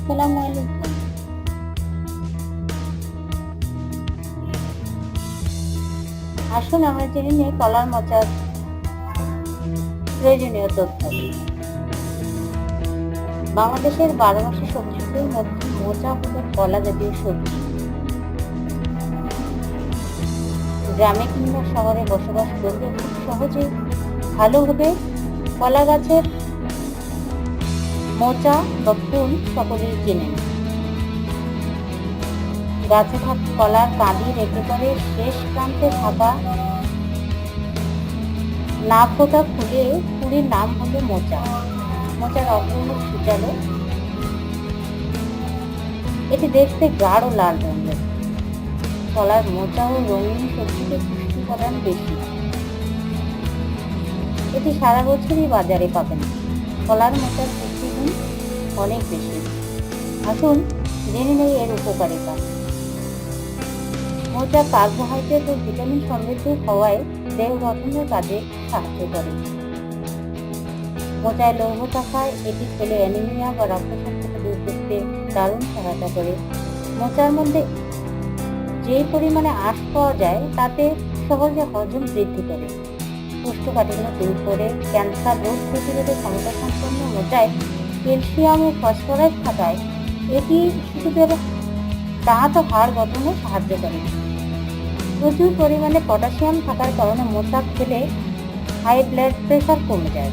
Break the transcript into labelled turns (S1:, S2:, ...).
S1: আসসালামু আলাইকুম। আসুন আমরা জেনে নিই কলার মোচার প্রয়োজনীয় তথ্য। বাংলাদেশের বারো মাসের সবজিগুলোর মধ্যে মোচা হলো কলা জাতীয় সবজি। গ্রামে কিংবা শহরে বসবাস করলে খুব সহজে ভালোভাবে কলা গাছের মোচা ফুল সকলেই চেনেন গাছে থাকা কলার কাঁদির একেবারে শেষ প্রান্তে থাকা না ফোটা ফুলে ফুলের নাম হলো মোচা। মোচার অপূর্ণ সুচালো এটি দেখতে গাঢ় লাল রঙের। কলার মোচা ও রঙিন সবজিতে পুষ্টি উপাদান বেশি। এটি সারা বছরই বাজারে পাবেন। কলার মোচার অনেক বেশি। আসুন, জেনে নেই এর উপকারিতা। মোচা কার্বোহাইড্রেট ও ভিটামিন সমৃদ্ধ হওয়ায় দেহ গঠনের কাজে সাহায্য করে। মোচায় লৌহ থাকায় এটি খেলে অ্যানিমিয়া বা রক্তশূন্যতা দূর করতে দারুণ সহায়তা করে। মোচার মধ্যে যে পরিমাণে আঁশ পাওয়া যায়, তাতে সহজে হজম বৃদ্ধি করে। কোষ্ঠকাঠিন্য দূর করে, ক্যান্সার রোগ প্রতিরোধের ক্ষমতা সম্পন্ন মোচায় ক্যালসিয়াম ও ফসফরাস থাকায় এটি শিশুদের দাঁত ও হাড় গঠনে সাহায্য করে। প্রচুর পরিমাণে পটাশিয়াম থাকার কারণে মোটা খেলে হাই ব্লাড প্রেশার কমে যায়।